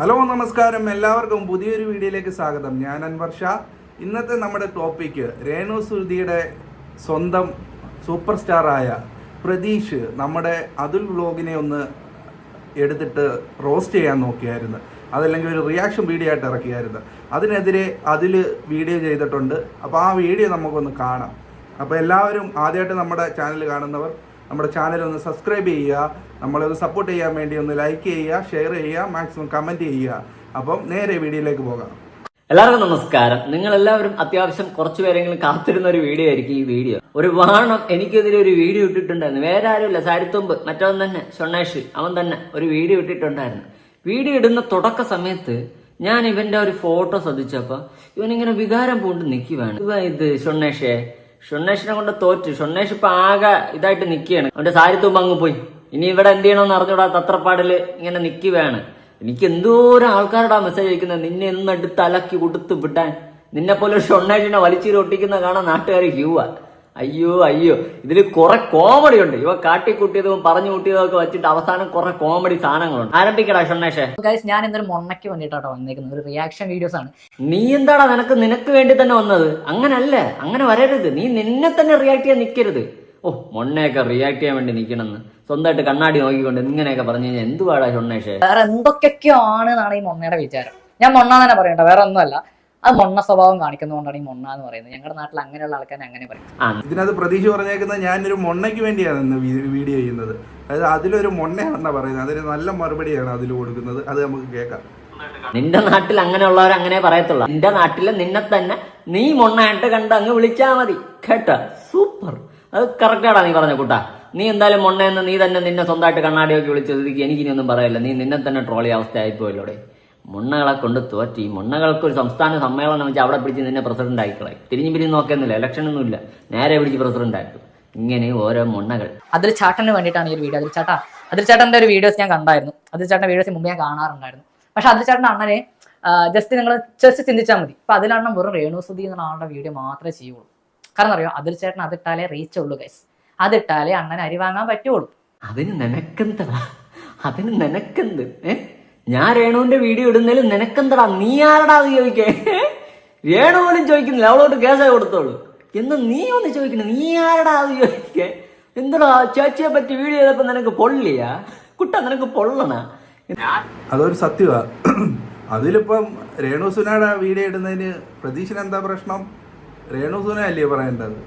Hello നമസ്കാരം. എല്ലാവർക്കും പുതിയൊരു വീഡിയോയിലേക്ക് സ്വാഗതം. ഞാൻ അൻവർ ഷാ. ഇന്നത്തെ നമ്മുടെ ടോപ്പിക്ക് രേണു സുധിയുടെ സ്വന്തം സൂപ്പർ സ്റ്റാറായ പ്രതീഷ് നമ്മുടെ അതുൽ വ്ലോഗിനെ ഒന്ന് എടുത്തിട്ട് റോസ്റ്റ് ചെയ്യാൻ നോക്കിയായിരുന്നു. അതല്ലെങ്കിൽ ഒരു റിയാക്ഷൻ വീഡിയോ ആയിട്ട് ഇറക്കിയായിരുന്നു. അതിനെതിരെ അതിൽ വീഡിയോ ചെയ്തിട്ടുണ്ട്. അപ്പോൾ ആ വീഡിയോ നമുക്കൊന്ന് കാണാം. അപ്പോൾ എല്ലാവരും ആദ്യമായിട്ട് നമ്മുടെ ചാനൽ കാണുന്നവർ നമ്മുടെ ചാനൽ ഒന്ന് സബ്സ്ക്രൈബ് ചെയ്യുക. നമ്മളൊന്ന് സപ്പോർട്ട് ചെയ്യാൻ വേണ്ടി ഒന്ന് ലൈക്ക് ചെയ്യുക ഷെയർ ചെയ്യുക മാക്സിമം കമന്റ് ചെയ്യുക. അപ്പം നേരെ വീഡിയോയിലേക്ക് പോകാം. എല്ലാവർക്കും നമസ്കാരം. നിങ്ങൾ എല്ലാവരും അത്യാവശ്യം കുറച്ചു പേരെങ്കിലും കാത്തിരുന്ന ഒരു വീഡിയോ ആയിരിക്കും ഈ വീഡിയോ ഒരു വാണം എനിക്കെതിരെ ഒരു വീഡിയോ ഇട്ടിട്ടുണ്ടായിരുന്നു. വേറെ ആരുമില്ല. സാരിത്തുമ്പ് മറ്റവൻ തന്നെ ഷൊണ്ണേഷ് അവൻ തന്നെ ഒരു വീഡിയോ ഇട്ടിട്ടുണ്ടായിരുന്നു. വീഡിയോ ഇടുന്ന തുടക്ക സമയത്ത് ഞാൻ ഇവന്റെ ഒരു ഫോട്ടോ ശ്രദ്ധിച്ചപ്പോ ഇവനിങ്ങനെ വികാരം പൂണ്ട് നിൽക്കുവാണ് ഇവ ഇത് ഷൊണ്ണേഷേ ഷൊണ്ണേഷിനെ കൊണ്ട് തോറ്റു. ഷൊണ്ണേഷ് ഇപ്പൊ ആകെ ഇതായിട്ട് നിൽക്കുകയാണ് അവന്റെ സാരിത്തുമ്പ് അങ്ങ് പോയി. ഇനി ഇവിടെ എന്ത് ചെയ്യണമെന്ന് അറിഞ്ഞൂടാ തത്രപ്പാടിൽ ഇങ്ങനെ നിൽക്കുകയാണ് എനിക്ക് എന്തോരം ആൾക്കാരുടെ മെസ്സേജ് അയക്കുന്നത്. നിന്നെ എന്നെടുത്ത് അലക്കി കൊടുത്ത് വിടാൻ. നിന്നെ പോലെ ഷൊണ്ണേഷിനെ വലിച്ചീരൊട്ടിക്കുന്ന കാണാൻ നാട്ടുകാർ ക്യൂവാ അയ്യോ അയ്യോ. ഇതിൽ കുറെ കോമഡി ഉണ്ട്. ഇവ കാട്ടിക്കൂട്ടിയതും പറഞ്ഞു കൂട്ടിയതും ഒക്കെ വെച്ചിട്ട് അവസാനം കുറെ കോമഡി സാധനങ്ങളുണ്ട്. ആരംഭിക്കടാ ഷൊണ്ണേഷേ? ഗൈസ് ഞാൻ ഇന്നൊരു മൊണ്ണയ്ക്ക് വേണ്ടിയിട്ടാണ് വന്നേക്കുന്നത്. ഒരു റിയാക്ഷൻ വീഡിയോസ് ആണ്. നീ എന്താടാ നിനക്ക് നിനക്ക് വേണ്ടി തന്നെ വന്നത്? അങ്ങനല്ല? അങ്ങനെ വരരുത്. നീ നിന്നെ തന്നെ റിയാക്ട് ചെയ്യാൻ നിൽക്കരുത് ഓ മൊണ്ണയൊക്കെ റിയാക്ട് ചെയ്യാൻ വേണ്ടി നിൽക്കണമെന്ന് സ്വന്തമായിട്ട് കണ്ണാടി നോക്കിക്കൊണ്ട് ഇങ്ങനെയൊക്കെ പറഞ്ഞു കഴിഞ്ഞാൽ എന്തുവാടാ ഷൊണ്ണേഷേ? വേറെ എന്തൊക്കെയോ ആണ് എന്നാണ് ഈ മൊണ്ണയുടെ വിചാരം. ഞാൻ മൊണ്ണ തന്നെ പറയണ്ട വേറെ ഒന്നുമല്ല. അത് മൊണ്ണ സ്വഭാവം കാണിക്കുന്നതുകൊണ്ടാണ് ഈ മൊണ്ണ എന്ന് പറയുന്നത്. ഞങ്ങളുടെ നാട്ടിൽ അങ്ങനെയുള്ള ആൾക്കാർ അങ്ങനെ പറയും. ഇതിനകത്ത് പ്രതീക്ഷ പറഞ്ഞേക്കുന്നത് ഞാനൊരു മൊണ്ണയ്ക്ക് വേണ്ടിയാണ് ഇന്ന് വീഡിയോ ചെയ്യുന്നത്. അതായത് അതിലൊരു മൊണ്ണയാണെന്നാണ് പറയുന്നത്. അതിന് നല്ല മറുപടിയാണ് അതിൽ കൊടുക്കുന്നത്. അത് നമുക്ക് കേൾക്കാം. നിന്റെ നാട്ടിൽ അങ്ങനെ അങ്ങനെയുള്ളവർ അങ്ങനെ പറയത്തുള്ളൂ. നിന്റെ നാട്ടിൽ നിന്നെ തന്നെ നീ മൊണ്ണായിട്ട് കണ്ട് അങ്ങ് വിളിച്ചാ മതി. കേട്ടോ? സൂപ്പർ. അത് കറക്റ്റാടാ നീ പറഞ്ഞ കൂട്ടാ. നീ എന്തായാലും മൊണ്ണയെന്ന് നീ തന്നെ നിന്നെ സ്വന്തമായിട്ട് കണ്ണാടി നോക്കി വിളിച്ചത് എനിക്കിനി ഒന്നും പറയില്ല. നീ നിന്നെ തന്നെ ട്രോളി അവസ്ഥ ആയിപ്പോയല്ലോടെ മുണ്ണകളെ കൊണ്ട് തോറ്റി. മുണ്ണകൾക്ക് ഒരു സംസ്ഥാന സമ്മേളനം വെച്ച് അവിടെ പിടിച്ച് നിന്നെ പ്രസിഡന്റ് ആയിക്കളായി തിരിഞ്ഞു പിരിഞ്ഞ് നോക്കുന്നില്ല ഇലക്ഷൻ ഒന്നുമില്ല. നേരെ പിടിച്ച് പ്രസിഡന്റ് ആക്കും. ഇങ്ങനെ ഓരോ മുണ്ണകൾ. അതിൽ ചാട്ടന് വേണ്ടിയിട്ടാണ് ഈ ഒരു വീഡിയോ അതിൽ ചാട്ടാ അതിൽ ചേട്ടന്റെ ഒരു വീഡിയോസ് ഞാൻ കണ്ടായിരുന്നു. അതിൽ ചേട്ടന്റെ വീഡിയോസ് മുമ്പ് ഞാൻ കാണാറുണ്ടായിരുന്നു. പക്ഷെ അതിൽ ചേട്ടന്റെ അണ്ണനെ ജസ്റ്റ് നിങ്ങൾ ജസ്റ്റ് ചിന്തിച്ചാൽ മതി. അപ്പൊ അതിലണ്ണം വെറും രേണുസുദ്ധി എന്ന ആളുടെ വീഡിയോ മാത്രമേ ചെയ്യുള്ളൂ. കാരണം അറിയോ? അതിൽ ചേട്ടൻ അതിട്ടാലേ റീച്ച് ഉള്ളൂ ഗൈസ് അതിട്ടാലേ അണ്ണൻ അരി വാങ്ങാൻ പറ്റുള്ളൂ. അതിന് നിനക്കെന്താ? അതിന് നിനക്കെന്ത്? ഏ? ഞാൻ രേണുവിന്റെ വീഡിയോ ഇടുന്നതിൽ നിനക്കെന്തടാ? നീ ആരടാ അത് ചോദിക്കേ? രേണു പോലും ചോദിക്കുന്നില്ല. അവളോട്ട് കേസായി കൊടുത്തോളൂ. എന്ന് നീ ഒന്ന് ചോദിക്കണേ നീ ആരടാ അത് ചോദിക്കേ? എന്തടാ? ചേച്ചിയെ പറ്റി വീഡിയോ ചെയ്തപ്പോ നിനക്ക് പൊള്ളിയാ? കുട്ട നിനക്ക് പൊള്ളണ? അതൊരു സത്യ അതിലിപ്പം രേണു സുനയുടെ വീഡിയോ ഇടുന്നതിന് പ്രതീക്ഷന് എന്താ പ്രശ്നം? രേണു സുന അല്ലേ പറയേണ്ടത്?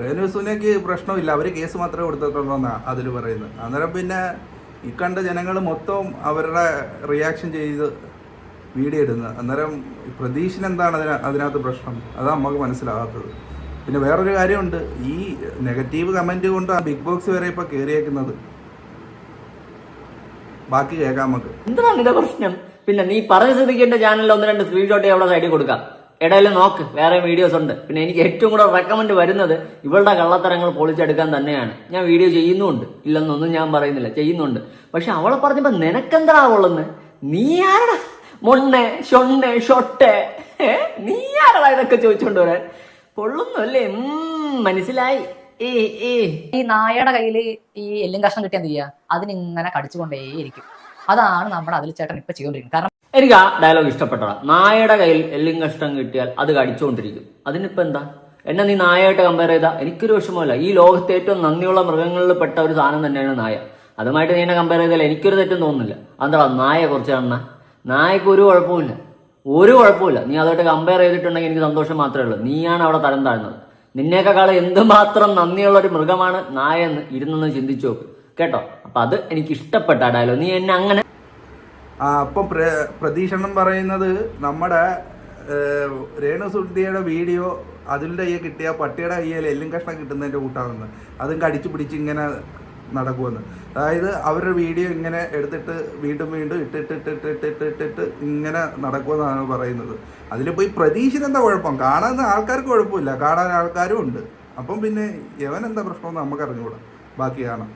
രേണു സുനയ്ക്ക് പ്രശ്നമില്ല. അവർ കേസ് മാത്രമേ കൊടുത്തിട്ടുള്ളൂ എന്നാണ് അതിൽ പറയുന്നത്. അന്നേരം പിന്നെ ഈ കണ്ട ജനങ്ങൾ മൊത്തം അവരുടെ റിയാക്ഷൻ ചെയ്ത് വീഡിയോ ഇടുന്നത്. അന്നേരം പ്രതീക്ഷിന് എന്താണ് അതിന അതിനകത്ത് പ്രശ്നം? അതാണ് നമുക്ക് മനസ്സിലാകാത്തത് പിന്നെ വേറൊരു കാര്യമുണ്ട്. ഈ നെഗറ്റീവ് കമന്റ് കൊണ്ട് ആ ബിഗ് ബോക്സ് വരെ ഇപ്പോൾ കയറിയേക്കുന്നത് ബാക്കി കേൾക്കാം നമുക്ക്. എന്താണ് പ്രശ്നം? പിന്നെ നീ പറഞ്ഞ ശ്രദ്ധിക്കേണ്ട ചാനലിൽ ഒന്ന് രണ്ട് സ്ക്രീൻഷോട്ട് അവിടെ സൈഡിൽ കൊടുക്കാം. ഇടയിൽ നോക്ക് വേറെ വീഡിയോസ് ഉണ്ട്. പിന്നെ എനിക്ക് ഏറ്റവും കൂടുതൽ റെക്കമെൻഡ് വരുന്നത് ഇവളുടെ കള്ളത്തരങ്ങൾ പൊളിച്ചെടുക്കാൻ തന്നെയാണ്. ഞാൻ വീഡിയോ ചെയ്യുന്നുണ്ട്. ഇല്ലെന്നൊന്നും ഞാൻ പറയുന്നില്ല. ചെയ്യുന്നുണ്ട്. പക്ഷെ അവളെ പറഞ്ഞപ്പോ നിനക്കെന്താ ഉള്ളെന്ന്? നീ ആരടാ? മൊണ്ണെ ഷൊണ്ണെ ഷൊട്ടെ. നീ ആരടാ ഇതൊക്കെ ചോദിച്ചോണ്ട് വരാൻ? പൊള്ളുന്നു അല്ലേ മനസ്സിലായി. ഈ നായയുടെ കയ്യിൽ ഈ എല്ലും കഷ്ണം കിട്ടിയാൽ അതിനിങ്ങനെ കടിച്ചുകൊണ്ടേയിരിക്കും. അതാണ് നമ്മുടെ അതിൽ ചേട്ടൻ ഇപ്പൊ ചെയ്തുകൊണ്ടിരിക്കുന്നത് കാരണം എനിക്ക് ആ ഡയലോഗ് ഇഷ്ടപ്പെട്ടതാ. നായയുടെ കയ്യിൽ എല്ലും കഷ്ടം കിട്ടിയാൽ അത് കടിച്ചുകൊണ്ടിരിക്കും. അതിനിപ്പോ എന്താ? എന്നെ നീ നായയായിട്ട് കമ്പയർ ചെയ്താ? എനിക്കൊരു വിഷമമല്ല ഈ ലോകത്തെ ഏറ്റവും നന്ദിയുള്ള മൃഗങ്ങളിൽ പെട്ട ഒരു സാധനം തന്നെയാണ് നായ. അതുമായിട്ട് നീ എന്നെ കമ്പയർ ചെയ്താൽ എനിക്കൊരു തെറ്റും തോന്നുന്നില്ല. അതാ നായ കുറച്ച് നായക്ക് ഒരു കുഴപ്പമില്ല ഒരു കുഴപ്പമില്ല നീ അതായിട്ട് കമ്പയർ ചെയ്തിട്ടുണ്ടെങ്കിൽ എനിക്ക് സന്തോഷം മാത്രമേ ഉള്ളൂ. നീയാണ് അവിടെ തരം താഴ്ന്നത്. നിന്നേക്കാൾ എന്തുമാത്രം നന്ദിയുള്ള ഒരു മൃഗമാണ് നായ എന്ന് ഇരുന്നെന്ന് ചിന്തിച്ചു നോക്ക്. കേട്ടോ? അപ്പൊ അത് എനിക്ക് ഇഷ്ടപ്പെട്ട ഡയലോഗ് നീ എന്നെ അങ്ങനെ അപ്പം പ്ര പ്രതീക്ഷണം പറയുന്നത് നമ്മുടെ ഏഹ്, രേണു സുദ്ധിയുടെ വീഡിയോ അതിന്റെ കയ്യിൽ കിട്ടിയ പട്ടിയുടെ കയ്യിൽ എല്ലും കഷ്ണം കിട്ടുന്നതിന്റെ കൂട്ടാണെന്ന്. അതും കടിച്ചു പിടിച്ച് ഇങ്ങനെ നടക്കുമെന്ന്. അതായത് അവരുടെ വീഡിയോ ഇങ്ങനെ എടുത്തിട്ട് വീണ്ടും വീണ്ടും ഇട്ടിട്ടിട്ടിട്ടിട്ടിട്ടിട്ട് ഇങ്ങനെ നടക്കുമെന്നാണ് പറയുന്നത്. അതിലിപ്പോൾ ഈ പ്രതീക്ഷന് എന്താ കുഴപ്പം? കാണാൻ ആൾക്കാർക്ക് കുഴപ്പമില്ല. കാണാൻ ആൾക്കാരും ഉണ്ട്. അപ്പം പിന്നെ യവൻ എന്താ പ്രശ്നമെന്ന് നമുക്ക് അറിഞ്ഞുകൂടാ ബാക്കി കാണാം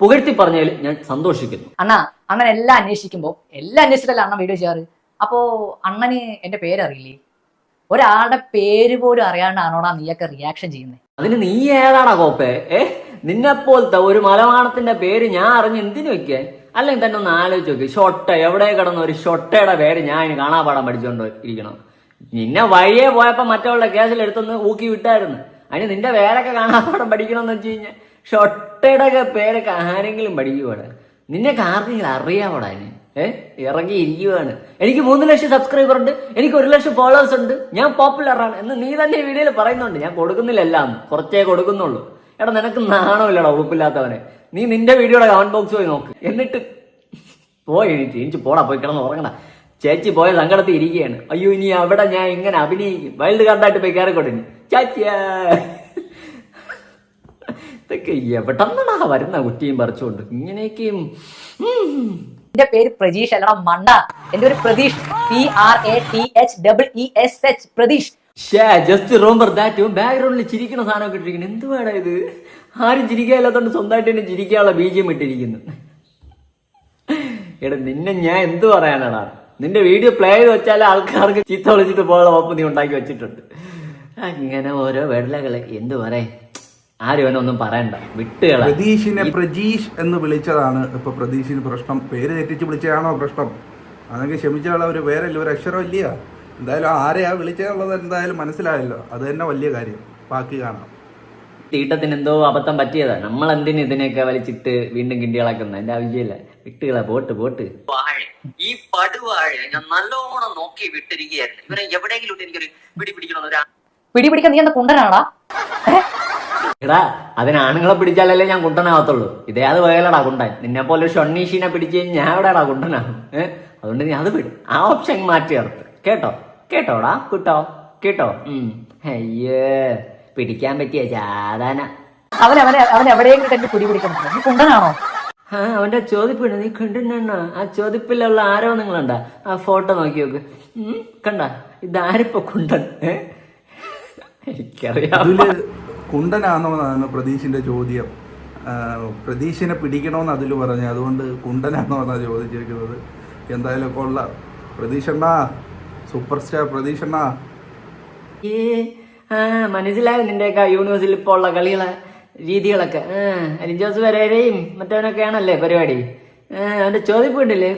പുകഴ്ത്തി പറഞ്ഞതിൽ ഞാൻ സന്തോഷിക്കുന്നു. അണ്ണ അണ്ണൻ എല്ലാം അന്വേഷിക്കുമ്പോൾ എല്ലാം അന്വേഷിച്ചിട്ടല്ല അണ്ണൻ വീഡിയോ ചെയ്യാറ്? അപ്പോൾ അണ്ണന് എന്റെ പേരറിയില്ലേ? ഒരാളുടെ പേര് പോലും അറിയാണ്ടാണോടാ നീയൊക്കെ റിയാക്ഷൻ ചെയ്യുന്നത് അതിന് നീ ഏതാടാ കോപ്പേ ഏ? നിന്നെ പോലത്തെ ഒരു മലവാണത്തിന്റെ പേര് ഞാൻ അറിഞ്ഞ് എന്തിനു വെക്കേ? അല്ലെങ്കിൽ തന്നെ ഒന്ന് ആലോചിച്ച് നോക്കി. ഷൊട്ട എവിടെ കിടന്ന ഒരു ഷൊട്ടയുടെ പേര് ഞാൻ ഇനി കാണാപാടാൻ പഠിച്ചോണ്ട് ഇരിക്കണം. നിന്നെ വഴിയെ പോയപ്പോ മറ്റവളുടെ കേസിൽ എടുത്തൊന്ന് ഊക്കി വിട്ടായിരുന്നു. അതിന് നിന്റെ പേരൊക്കെ കാണാപാടം പഠിക്കണമെന്ന് വെച്ച് കഴിഞ്ഞാൽ ഷൊട്ടയുടെ പേരൊക്കെ ആരെങ്കിലും പഠിക്കുവാണ് നിന്നെ ആർക്കെങ്കിലും അറിയാമോടാ അതിന് ഏ? ഇറങ്ങി ഇരിക്കുവാണ്. എനിക്ക് മൂന്ന് ലക്ഷം സബ്സ്ക്രൈബർ ഉണ്ട്. എനിക്ക് ഒരു ലക്ഷം ഫോളോവേഴ്സ് ഉണ്ട്. ഞാൻ പോപ്പുലറാണ് എന്ന് നീ തന്നെ വീഡിയോയിൽ പറയുന്നുണ്ട്. ഞാൻ കൊടുക്കുന്നില്ല എല്ലാം. കുറച്ചേ കൊടുക്കുന്നുള്ളൂ. എടാ നിനക്ക് നാണമില്ലടാ ഉറപ്പില്ലാത്തവനെ നീ നിന്റെ വീഡിയോയുടെ കമന്റ് ബോക്സ് പോയി നോക്ക്. എന്നിട്ട് പോയി എനിക്ക് എനിക്ക് പോടാ പോയി കിടന്ന് ഉറങ്ങണ ചേച്ചി പോയ സങ്കടത്തിൽ ഇരിക്കുകയാണ്. അയ്യോ ഇനി അവിടെ ഞാൻ ഇങ്ങനെ അഭിനയിക്കും? വൈൽഡ് കാർഡായിട്ട് പോയി കയറിക്കോട്ടെ. ചാച്ചിയാ. ഇതൊക്കെ എവിടെന്നാ വരുന്ന കുറ്റിയും പറിച്ചുകൊണ്ട്? ഇങ്ങനെയൊക്കെയും. എന്റെ പേര് പ്രതീഷ് അല്ലടാ മണ്ട എന്റെ ഒരു Pratheesh. P R A T H double E S H Pratheesh ഷേ ജസ്റ്റ് റോംബർ ദാറ്റ് ബാക്ക്ഗ്രൗണ്ടിൽ ചിരിക്കുന്ന സാധനം ഇട്ടിരിക്കുന്നു. എന്ത് വേടാ ഇത്? ആരും ചിരിക്കാനില്ലാത്തോണ്ട് സ്വന്തമായിട്ട് തന്നെ ചിരിക്കാനുള്ള ബീജം ഇട്ടിരിക്കുന്നു. എടാ നിന്നെ ഞാൻ എന്ത് പറയാനാടാ? നിന്റെ വീഡിയോ പ്ലേ ചെയ്ത് വെച്ചാൽ ആൾക്കാർക്ക് ചീത്ത വിളിച്ചിട്ട് പോകാനുള്ള വപ്പ് നീ ഉണ്ടാക്കി വെച്ചിട്ടുണ്ട്. അങ്ങനെ ഓരോ വെള്ളകൾ എന്തു പറയേ ആരും അവനൊന്നും പറയണ്ട. വിട്ടുകള പ്രതീഷിനെ പ്രജീഷ് എന്ന് വിളിച്ചതാണ് ഇപ്പൊ പ്രതീഷിന് പ്രശ്നം. പേര് തെറ്റിച്ച് വിളിച്ചതാണോ പ്രശ്നം? അതൊക്കെ ക്ഷമിച്ചാൽ അവർ വേറെ ഒരു അക്ഷരം ഇല്ല. എന്തായാലും ആരെയാ വിളിച്ചതുള്ളത് എന്തായാലും മനസ്സിലായല്ലോ. അത് തന്നെ വലിയ കാര്യം. ബാക്കി കാണാം. തീട്ടത്തിന് എന്തോ അബദ്ധം പറ്റിയതാ. നമ്മൾ എന്തിനു ഇതിനെയൊക്കെ വലിച്ചിട്ട് വീണ്ടും കിണ്ടികളാക്കുന്ന? എന്റെ ആവശ്യമില്ല. വിട്ടുകളാ പോട്ട് പോട്ട്. വാഴ. ഈ പടുവാഴ ഞാൻ നല്ലോണം നോക്കി വിട്ടിരിക്കുകയായിരുന്നു. ഇവനെ എവിടെയെങ്കിലും ഇട്ട് എനിക്കൊരു പിടി പിടിക്കണം ഒരു പിടി പിടിക്കാൻ നീ എന്താ കുണ്ടനാടാ? എടാ അതിന് ആണുങ്ങളെ പിടിച്ചാലല്ലേ ഞാൻ കുണ്ടനാകത്തുള്ളൂ. ഇതേ അത് വേലടാ കുണ്ടൻ. നിന്നെ പോലെ ഷൊണ്ണീഷീനെ പിടിച്ച് കഴിഞ്ഞാൽ ഞാൻ എവിടെടാ കുണ്ടനാകും ഏഹ് അതുകൊണ്ട് നീ അത് വിടും. ആ ഓപ്ഷൻ മാറ്റി ചേർത്ത്. കേട്ടോ? കേട്ടോടാ കിട്ടോ? കേട്ടോ? ഉം. അയ്യേ പിടിക്കാൻ പറ്റിയ ചാതാന അവൻ അവനെ അവൻ എവിടെയെങ്കിലും എന്റെ കുടി പിടിക്കണം നീ കുണ്ടനാണോ? ആ അവന്റെ ചോദിപ്പുണ്ട്. നീ കണ്ടിട്ടുണ്ടോ ആ ചോദിപ്പിലുള്ള ആരോ നിങ്ങളുണ്ട. ആ ഫോട്ടോ നോക്കി നോക്ക്. ഉം, കണ്ട? ഇതാരിപ്പോ കുണ്ടൻ? എനിക്കറിയാം. കുണ്ടനാണോന്നാണ് പ്രതീഷിന്റെ ചോദ്യം. പ്രതീഷിനെ പിടിക്കണമെന്ന് അതിൽ പറഞ്ഞു. അതുകൊണ്ട് കുണ്ടനാണോ എന്നാണ് ചോദിച്ചിരിക്കുന്നത്. എന്തായാലും കൊള്ള. പ്രതീഷണ്ണ സൂപ്പർ സ്റ്റാർ പ്രതീഷണ്ണ ആ മനസ്സിലായി നിന്റെയൊക്കെ യൂണിവേഴ്സിൽ ഇപ്പോൾ ഉള്ള കളികളെ രീതികളൊക്കെ? അലിൻ ജോസ് വരേരെയും മറ്റവനൊക്കെ ആണല്ലേ പരിപാടി? അവന്റെ ചോദിപ്പുണ്ടല്ലേ.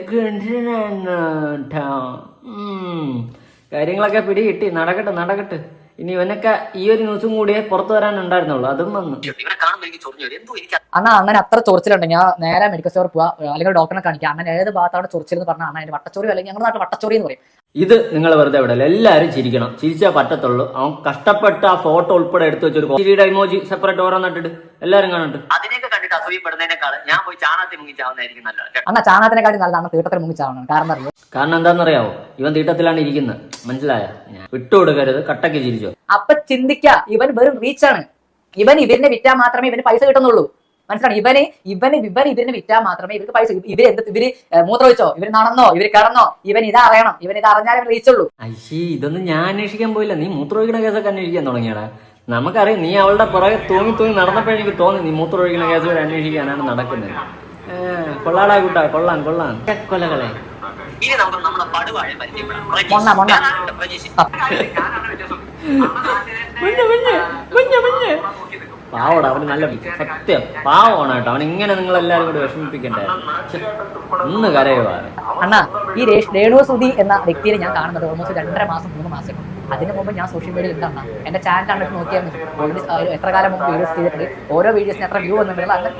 കാര്യങ്ങളൊക്കെ പിടി കിട്ടി നടക്കട്ടെ നടക്കട്ടെ. ഇനി ഇവനൊക്കെ ഈ ഒരു ന്യൂസും കൂടിയേ പുറത്തു വരാനുണ്ടായിരുന്നുള്ളൂ. അതും വന്നു. അന്നാ അണ്ണാ അണ്ണൻ അത്ര ചൊറിച്ചിലുണ്ട്. ഞാൻ നേരെ മെഡിക്കൽ സ്റ്റോർ പോവാ. അല്ലെങ്കിൽ ഡോക്ടറെ കാണിക്കാം. അങ്ങനെ ഏത് ഭാഗത്താണ് ചൊറിച്ചിലെന്ന് പറഞ്ഞാൽ അന്നാ അതിന്റെ വട്ടച്ചോറി അല്ലെങ്കിൽ ഞങ്ങളുടെ നാട്ടിൽ വട്ടച്ചോറി എന്ന് പറയും. ഇത് നിങ്ങൾ വെറുതെ വിടല്ല? എല്ലാവരും ചിരിക്കണം. ചിരിച്ചാ പറ്റത്തുള്ളൂ. അവൻ കഷ്ടപ്പെട്ട് ആ ഫോട്ടോ ഉൾപ്പെടെ എടുത്തു വെച്ചൊരു ചിരിയുടെ ഇമോജി സെപ്പറേറ്റ് ഓരോന്നിട്ടിട്ട് എല്ലാരും കാണുന്നുണ്ട്. അതിനെയൊക്കെ കണ്ടിട്ട് അസൂയപ്പെടുന്നതിനേക്കാൾ ഞാൻ പോയി ചാണകത്തിൽ മുങ്ങിച്ചാവുന്നതായിരിക്കും നല്ലത് അന്ന ചാണകത്തിനെക്കാട്ടി നല്ലതാണ് തീട്ടത്തിൽ മുങ്ങിച്ചാവണം കാരണം അറിയോ? കാരണം എന്താണെന്നറിയാവോ ഇവൻ തീട്ടത്തിലാണ് ഇരിക്കുന്നത് മനസ്സിലായ? വിട്ടുകൊടുക്കരുത്. കട്ടക്ക് ചിരിച്ചോ. അപ്പൊ ചിന്തിക്ക. ഇവൻ വെറും റീച്ചാണ് ഇവൻ ഇവരിനെ വിറ്റാൽ മാത്രമേ ഇവന് പൈസ കിട്ടുന്നുള്ളൂ. മനസ്സിലാണ്? ഇവനെ ഇവന് ഇവൻ ഇവരിനെ വിറ്റാൽ മാത്രമേ ഇവർക്ക് പൈസ കിട്ടൂ. ഇവർ എന്ത് ഇവർ മൂത്ര മൂത്രമൊഴിച്ചോ ഇവർ നടന്നോ? ഇവർ കിടന്നോ? ഇവൻ ഇത് അറിയണം. ഇവൻ ഇത് അറിഞ്ഞാലേ ഇവൻ റീച്ചുള്ളൂ അയ്യേ ഇതൊന്നും ഞാൻ അന്വേഷിക്കാൻ പോയില്ല. നീ മൂത്രമൊഴിക്കണ കേസൊക്കെ അന്വേഷിക്കാൻ തുടങ്ങിയടാ. നമുക്കറിയാം നീ അവളുടെ പുറകെ തൂങ്ങി തൂങ്ങി നടന്നപ്പോഴേ എനിക്ക് തോന്നി നീ മൂത്രമൊഴിക്കണ കേസ് വരെ അന്വേഷിക്കാനാണ് നടക്കുന്നത്. കൊള്ളാടാ കൂട്ടാ. കൊള്ളാം കൊള്ളാം. കൊലകളെ. ഇനി നമുക്ക് നമ്മുടെ പടുവാഴ പരിചയപ്പെടാം. പ്രജീഷ്. ഞാനാണ്. പാവോടാ അവന് നല്ല സത്യം. പാവമാണ് കേട്ടോ. അവൻ ഇങ്ങനെ നിങ്ങൾ എല്ലാവരും കൂടി വിഷമിപ്പിക്കണ്ടേ? ഒന്ന് കരയുവാ. അണ്ണാ ഈ രേണു സുധി എന്ന വ്യക്തിയെ ഞാൻ കാണുന്നത് ഓൾമോസ്റ്റ് രണ്ടര മാസം മൂന്ന് മാസം അതിന് മുമ്പ് ഞാൻ സോഷ്യൽ മീഡിയയിൽ എന്താണ് എന്റെ ചാനൽ കണ്ടിട്ട് നോക്കിയാൽ മതി. ഓൾറെഡി എത്ര കാലം മുമ്പ് വീഡിയോസ് ചെയ്തിട്ടുണ്ട്. ഓരോ വീഡിയോസിന് എത്ര വ്യൂ വന്നു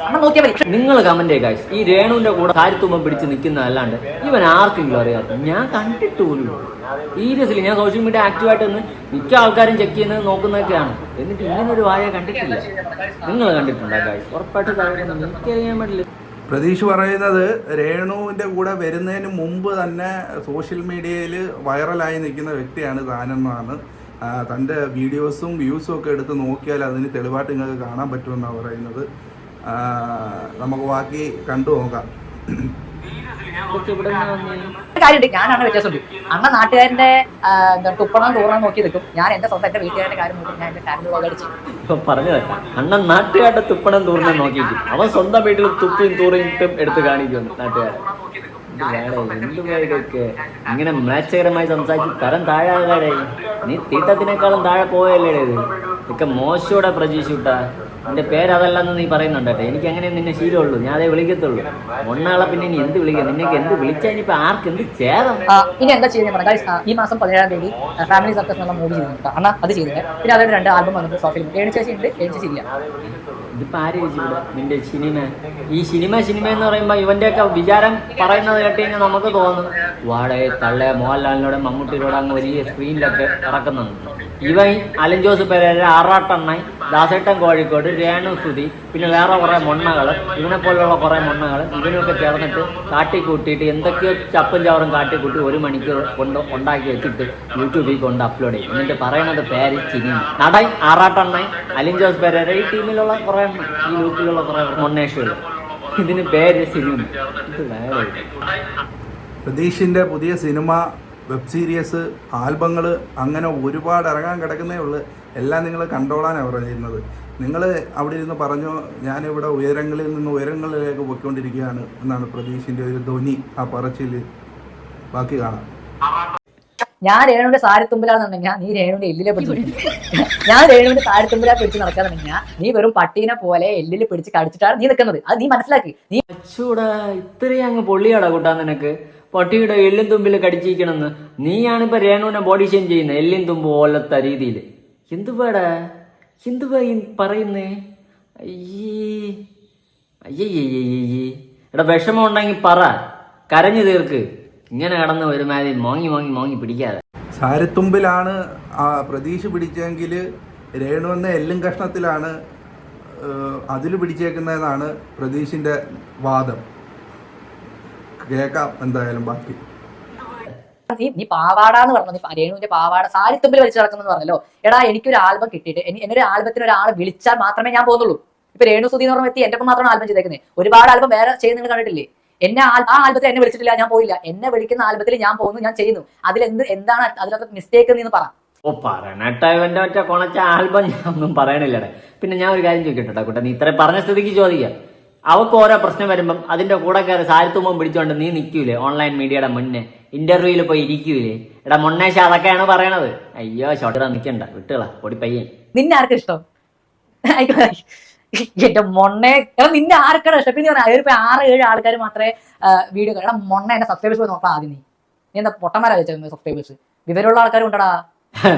അങ്ങനെ നോക്കിയാൽ മതി. നിങ്ങൾ കമന്റ് ഗൈസ് ഈ രേണുവിന്റെ കൂടെ കാര്യത്തുമ്പം പിടിച്ച് നിൽക്കുന്ന അല്ലാണ്ട് ഇവൻ ആർക്കെങ്കിലും അറിയാം? ഞാൻ കണ്ടിട്ട് പോലും സീരിയസ്ലി ഞാൻ സോഷ്യൽ മീഡിയ ആക്റ്റീവായിട്ട് നിന്ന് മിക്ക ആൾക്കാരും ചെക്ക് ചെയ്യുന്നത് നോക്കുന്നതൊക്കെയാണ്. എന്നിട്ട് ഇങ്ങനെ ഒരു വായ കണ്ടിട്ടില്ല. നിങ്ങൾ കണ്ടിട്ടുണ്ടോ ഗൈസ് ഉറപ്പായിട്ട് കാര്യം എനിക്കറിയാൻ പറ്റില്ല പ്രതീഷ് പറയുന്നത് രേണുവിന്റെ കൂടെ വരുന്നതിന് മുമ്പ് തന്നെ സോഷ്യൽ മീഡിയയിൽ വൈറലായി നിൽക്കുന്ന വ്യക്തിയാണ് താനെന്നാണ് തന്റെ വീഡിയോസും വ്യൂസും ഒക്കെ എടുത്ത് നോക്കിയാൽ അതിന് തെളിവായിട്ട് നിങ്ങൾക്ക് കാണാൻ പറ്റുമെന്നാണ് പറയുന്നത്. നമുക്ക് ബാക്കി കണ്ടു നോക്കാം. ഞാനാണ് വ്യത്യാസമുണ്ട്. അണ്ണ നാട്ടുകാരന്റെ തുപ്പണം തൂറണം നോക്കി നിൽക്കും. ഞാൻ എന്റെ സ്വന്തം എന്റെ വീട്ടുകാരുടെ കാര്യം നോക്കും. ഞാൻ എന്റെ ഫാമിലി വളടിച്ചു അടിച്ചു ഇപ്പൊ പറഞ്ഞു തരാം അണ്ണൻ നാട്ടുകാരുടെ തുപ്പണം തൂറിനെ നോക്കി അവൻ സ്വന്തം വീട്ടിൽ തുപ്പിയും തൂറിയിട്ടും എടുത്ത് കാണിക്കുന്നു നാട്ടുകാരെ ഇങ്ങനെ മ്ലാച്ചകരമായി സംസാരിച്ച് തരം താഴെ നീ തീട്ടത്തിനേക്കാളും താഴെ പോയല്ലേ ഇതൊക്കെ മോശോടെ പ്രതീക്ഷിട്ടാ എന്റെ പേരതല്ലെന്ന് നീ പറയുന്നുണ്ട് കേട്ടോ. എനിക്ക് അങ്ങനെ നിന്നെ ശീലമുള്ളൂ. ഞാൻ അതേ വിളിക്കത്തുള്ളൂ. ഒന്നാളെ പിന്നെ ഇനി എന്ത് വിളിക്കാം? നിനക്ക് എന്ത് വിളിച്ചാൽ ഇനിയിപ്പോ ആർക്ക് എന്ത് ഛേദം? ഇനി എന്താ ചെയ്യുന്നത് പറഞ്ഞാൽ ഈ മാസം പതിനേഴാം തീയതി ഫാമിലി സർക്കസ് എന്നുള്ള മൂവി ചെയ്യുന്നുണ്ട് അന്നാ അത് ചെയ്തിട്ട് പിന്നെ അതായത് രണ്ട് ആൽബം വന്നിട്ട് ഷോപ്പിൽ ഏഴ് ചേച്ചി ഉണ്ട് ഏഴ് ചേച്ചി ഇല്ല. ഇതിപ്പോ ആര് ചോദിച്ചില്ല നിന്റെ സിനിമ ഈ സിനിമ സിനിമ എന്ന് പറയുമ്പോ ഇവന്റെയൊക്കെ വിചാരം പറയുന്നത് കേട്ട് കഴിഞ്ഞാൽ നമുക്ക് തോന്നും വാടക തള്ളേ മോഹൻലാലിനോട് മമ്മൂട്ടിയിലൂടെ അങ്ങ് വലിയ സ്ക്രീനിലൊക്കെ ഇറക്കുന്നുണ്ട്. ഇവൻ അലൻ ജോസ് പെരേര ആറാട്ടെണ്ണൻ ദാസേട്ടൻ കോഴിക്കോട് രേണു സുതി പിന്നെ വേറെ കുറെ മൊണ്ണകൾ ഇവനെ പോലുള്ള കുറെ മൊണ്ണകൾ ഇവനൊക്കെ ചേർന്നിട്ട് കാട്ടിക്കൂട്ടിയിട്ട് എന്തൊക്കെയോ ചപ്പും ചവറും കാട്ടിക്കൂട്ടി ഒരു മണിക്കൂർ കൊണ്ട് ഉണ്ടാക്കി വെച്ചിട്ട് യൂട്യൂബിൽ കൊണ്ട് അപ്ലോഡ് ചെയ്യും. എന്നിട്ട് പറയണത് പേര് ചിനി. നടൻ ആറാട്ടെണ്ണൻ അലിൻ ജോസ് പെരേര ഈ ടീമിലുള്ള കുറെ ഈ ഗ്രൂപ്പിലുള്ള കുറെ മൊണ്ണേഷുകൾ ഇതിന് പേര് സിനിമ ഇത് വേറെ പുതിയ സിനിമ വെബ് സീരീസ് ആൽബങ്ങൾ അങ്ങനെ ഒരുപാട് ഇറങ്ങാൻ കിടക്കുന്നേ ഉള്ളൂ. എല്ലാം നിങ്ങൾ കണ്ടോളാനാണ് പറയുന്നത്. നിങ്ങൾ അവിടെ ഇരുന്ന് പറഞ്ഞു ഞാനിവിടെ ഉയരങ്ങളിൽ നിന്ന് ഉയരങ്ങളിലേക്ക് പോയിക്കൊണ്ടിരിക്കുകയാണ് എന്നാണ് പ്രതീഷിന്റെ ഒരു ധ്വനി ആ പറച്ചിൽ ബാക്കി കാണാം. ഞാൻ രേണുവിന്റെ സാരിത്തുമ്പിലാണെന്നുണ്ടെങ്കിൽ നീ രേണുവിന്റെ എല്ലിലെ പിടിച്ചു ഞാൻ രേണുവിന്റെ സാരിത്തുമ്പിലാ പിടിച്ച് നടക്കാന്നുണ്ടെങ്കിൽ നീ വെറും പട്ടീനെ പോലെ എല്ലിൽ പിടിച്ച് കടിച്ചിട്ടാണ് നീ നിൽക്കുന്നത്. അത് നീ മനസ്സിലാക്കി. നീ അച്ചൂടാ ഇത്രയും അങ്ങ് പൊള്ളിയാടാ കൂട്ടാ നിനക്ക്. പട്ടിയുടെ എല്ലും തുമ്പിൽ കടിച്ചിരിക്കണമെന്ന് നീയാണിപ്പോ രേണുവിനെ ബോഡി ഷെയിം ചെയ്യുന്നത്. എല്ലും തുമ്പ് പോലത്തെ രീതിയിൽ. എന്തുവാടാ? എന്തുവാ ഈ പറയുന്നേ? അയ്യേ. അയ്യേ എടാ വിഷമം ഉണ്ടെങ്കിൽ പറ. കരഞ്ഞു തീർക്ക്. ഇങ്ങനെ കടന്ന് ഒരുമാതിരി മോങ്ങി മോങ്ങി മോങ്ങി പിടിക്കാതെ. ആ പ്രതീക്ഷ പിടിച്ചെങ്കിൽ രേണു എന്ന എല്ലും കഷ്ണത്തിലാണ് അതിൽ പിടിച്ചേക്കുന്നതാണ് പ്രതീഷിന്റെ വാദം. കേൾക്കാം എന്തായാലും ബാക്കി. നീ നീ പാവാട എന്ന് പറഞ്ഞു നീ രേണുവിന്റെ പാവാട സാരിത്തുമ്പിൽ വലിച്ചു നടക്കുന്നു പറഞ്ഞല്ലോ. എടാ എനിക്കൊരു ആൽബം കിട്ടിയിട്ട് എന്നൊരു എന്നെ ഒരു ആൽബത്തിന് ഒരാളെ വിളിച്ചാൽ മാത്രമേ ഞാൻ പോകുന്നുള്ളൂ. ഇപ്പൊ രേണു സുധി എന്ന് പറഞ്ഞ വ്യക്തി എന്റെ മാത്രമാണ് ആൽബം ചെയ്തേക്കുന്നത് ഒരുപാട് ആൽബം വേറെ ചെയ്യുന്നത് നിങ്ങൾ കണ്ടിട്ടില്ലേ? എന്നെ ആ- ആ ആൽബത്തിൽ എന്നെ വിളിച്ചിട്ടില്ല ഞാൻ പോയില്ല. എന്നെ വിളിക്കുന്ന ആൽബത്തിൽ ഞാൻ പോകുന്നു ഞാൻ ചെയ്യുന്നു. അതിൽ എന്ത് എന്താണ് അതിലൊക്കെ മിസ്റ്റേക്ക് എന്ന് പറ. ഓ പറയണട്ട ഇവന്റെ മറ്റേ കൊണച്ച ആൽബം ഞാൻ ഒന്നും പറയണില്ലടേ. പിന്നെ ഞാൻ ഒരു കാര്യം ചോദിക്കട്ടെ കൂട്ടെ നീ ഇത്ര പറഞ്ഞ സ്ഥിതിക്ക് ചോദിക്കാം. അവക്ക് ഓരോ പ്രശ്നം വരുമ്പം അതിന്റെ കൂടെ കയറി സാരത്തുമ്പം പിടിച്ചോണ്ട് നീ നിൽക്കൂലേ ഓൺലൈൻ മീഡിയയുടെ മുന്നേ. ഇന്റർവ്യൂവിൽ പോയി ഇരിക്കൂലേ. എടാ മൊണ്ണേശ അതൊക്കെയാണ് പറയണത്. അയ്യോ ഷോട്ടറ നിൽക്കണ്ട വിട്ടുകള പൊടി പയ്യൻ. നിന്നെ ആർക്കും ഇഷ്ടം. എന്റെ മൊണ്ണെ നിന്നെ ആർക്കാണ് ഇഷ്ടം? പിന്നെ ഒരു ആറ് ഏഴ് ആൾക്കാർ മാത്രമേ വീഡിയോ എടാ മൊണ്ണ എന്റെ സബ്സ്ക്രൈബേഴ്സ് പോയി നോക്കാം ആദ്യം നീ. നീ എന്താ പൊട്ടന്മാരാ വെച്ചത് സബ്സ്ക്രൈബേഴ്സ് വിവരമുള്ള ആൾക്കാരും ഉണ്ടടാ.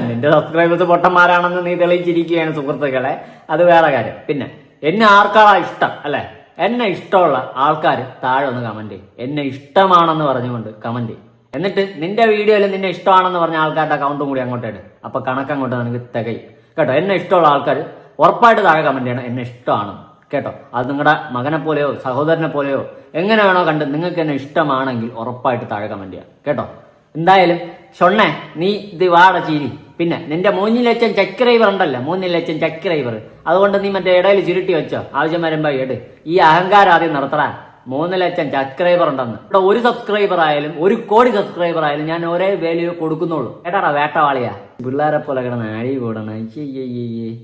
നിന്റെ സബ്സ്ക്രൈബേഴ്സ് പൊട്ടന്മാരാണെന്ന് നീ തെളിയിച്ചിരിക്കുകയാണ് സുഹൃത്തുക്കളെ. അത് വേറെ കാര്യം. പിന്നെ എന്നെ ആർക്കാളാ ഇഷ്ടം അല്ലെ? എന്നെ ഇഷ്ടമുള്ള ആൾക്കാർ താഴെ ഒന്ന് കമന്റ് ചെയ്യും. എന്നെ ഇഷ്ടമാണെന്ന് പറഞ്ഞുകൊണ്ട് കമന്റ് ചെയ്യും. എന്നിട്ട് നിന്റെ വീഡിയോയിൽ നിന്നെ ഇഷ്ടമാണെന്ന് പറഞ്ഞ ആൾക്കാരുടെ അക്കൗണ്ടും കൂടി അങ്ങോട്ട് ഇടും. അപ്പൊ കണക്ക് അങ്ങോട്ട് നിനക്ക് തികയും. കേട്ടോ? എന്നെ ഇഷ്ടമുള്ള ആൾക്കാർ ഉറപ്പായിട്ട് താഴെ കമന്റ് ചെയ്യണം. എന്നെ ഇഷ്ടമാണ്. കേട്ടോ? അത് നിങ്ങളുടെ മകനെ പോലെയോ സഹോദരനെ പോലെയോ എങ്ങനെ വേണോ കണ്ട് നിങ്ങൾക്ക് എന്നെ ഇഷ്ടമാണെങ്കിൽ ഉറപ്പായിട്ട് താഴെ കമന്റ് ചെയ്യാം. കേട്ടോ? എന്തായാലും ഷൊണ്ണേ നീ ഇത് വാട ചീരി. പിന്നെ നിന്റെ മൂന്നിലച്ചൻ ചക്രൈവർ ഉണ്ടല്ലോ മൂന്നിലച്ചൻ ചക്രൈവർ അതുകൊണ്ട് നീ മറ്റേ ഇടയിൽ ചുരുട്ടി വെച്ചോ. ആവശ്യം വരുമ്പോ എട് ഈ അഹങ്കാരം ആദ്യം നടത്തടാ മൂന്ന് ലക്ഷം സബ്സ്ക്രൈബർ ഉണ്ടെന്ന്. ഇവിടെ ഒരു സബ്സ്ക്രൈബർ ആയാലും ഒരു കോടി സബ്സ്ക്രൈബർ ആയാലും ഞാൻ ഒരേ വാല്യൂ കൊടുക്കുന്നുള്ളൂ. കേട്ടാടാ വേട്ടവാളിയാ. പിള്ളേരെ പോലെ കിടന്ന് അഴി കൂടണ.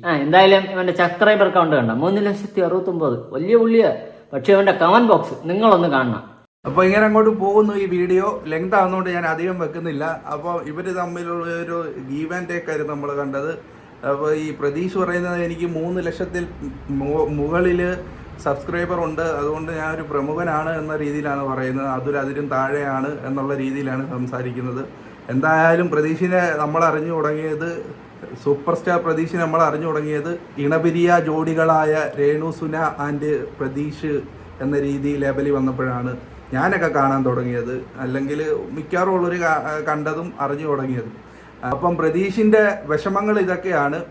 ആ എന്തായാലും ഇവന്റെ സബ്സ്ക്രൈബർ കൗണ്ട് കണ്ട? മൂന്ന് ലക്ഷത്തി അറുപത്തി ഒമ്പത് വലിയ പുള്ളിയാ. പക്ഷെ ഇവന്റെ കമന്റ് ബോക്സ് നിങ്ങളൊന്ന് കാണണം. അപ്പോൾ ഇങ്ങനെ അങ്ങോട്ട് പോകുന്നു ഈ വീഡിയോ. ലെങ്ത് ആവുന്നതുകൊണ്ട് ഞാൻ അധികം വെക്കുന്നില്ല. അപ്പോൾ ഇവർ തമ്മിലുള്ള ഒരു ഗീവ് ആൻഡ് ടേക്ക് ആയിരുന്നു നമ്മൾ കണ്ടത്. അപ്പോൾ ഈ പ്രതീഷ് പറയുന്നത് എനിക്ക് മൂന്ന് ലക്ഷത്തിൽ മുകളിൽ സബ്സ്ക്രൈബർ ഉണ്ട്. അതുകൊണ്ട് ഞാൻ ഒരു പ്രമുഖനാണ് എന്ന രീതിയിലാണ് പറയുന്നത്. അതൊരു അതിലും താഴെയാണ് എന്നുള്ള രീതിയിലാണ് സംസാരിക്കുന്നത്. എന്തായാലും പ്രതീഷിനെ നമ്മൾ അറിഞ്ഞു തുടങ്ങിയത് സൂപ്പർ സ്റ്റാർ പ്രതീഷിനെ നമ്മൾ അറിഞ്ഞു തുടങ്ങിയത് ഇണപിരിയ ജോഡികളായ രേണു സുന ആൻഡ് പ്രതീഷ് എന്ന രീതിയിൽ ലേബലി വന്നപ്പോഴാണ്. ഞാനൊക്കെ കാണാൻ തുടങ്ങിയത്. അല്ലെങ്കിൽ മിക്കവാറും ഉള്ളൊരു കണ്ടതും അറിഞ്ഞു തുടങ്ങിയതും. അപ്പം പ്രതീഷിന്റെ വിഷമങ്ങൾ ഇതൊക്കെയാണ്.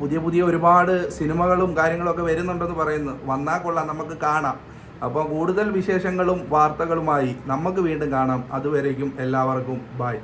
പുതിയ പുതിയ ഒരുപാട് സിനിമകളും കാര്യങ്ങളൊക്കെ വരുന്നുണ്ടെന്ന് പറയുന്നു. വന്നാൽ കൊള്ളാം നമുക്ക് കാണാം. അപ്പോൾ കൂടുതൽ വിശേഷങ്ങളും വാർത്തകളുമായി നമുക്ക് വീണ്ടും കാണാം. അതുവരേക്കും എല്ലാവർക്കും ബായ്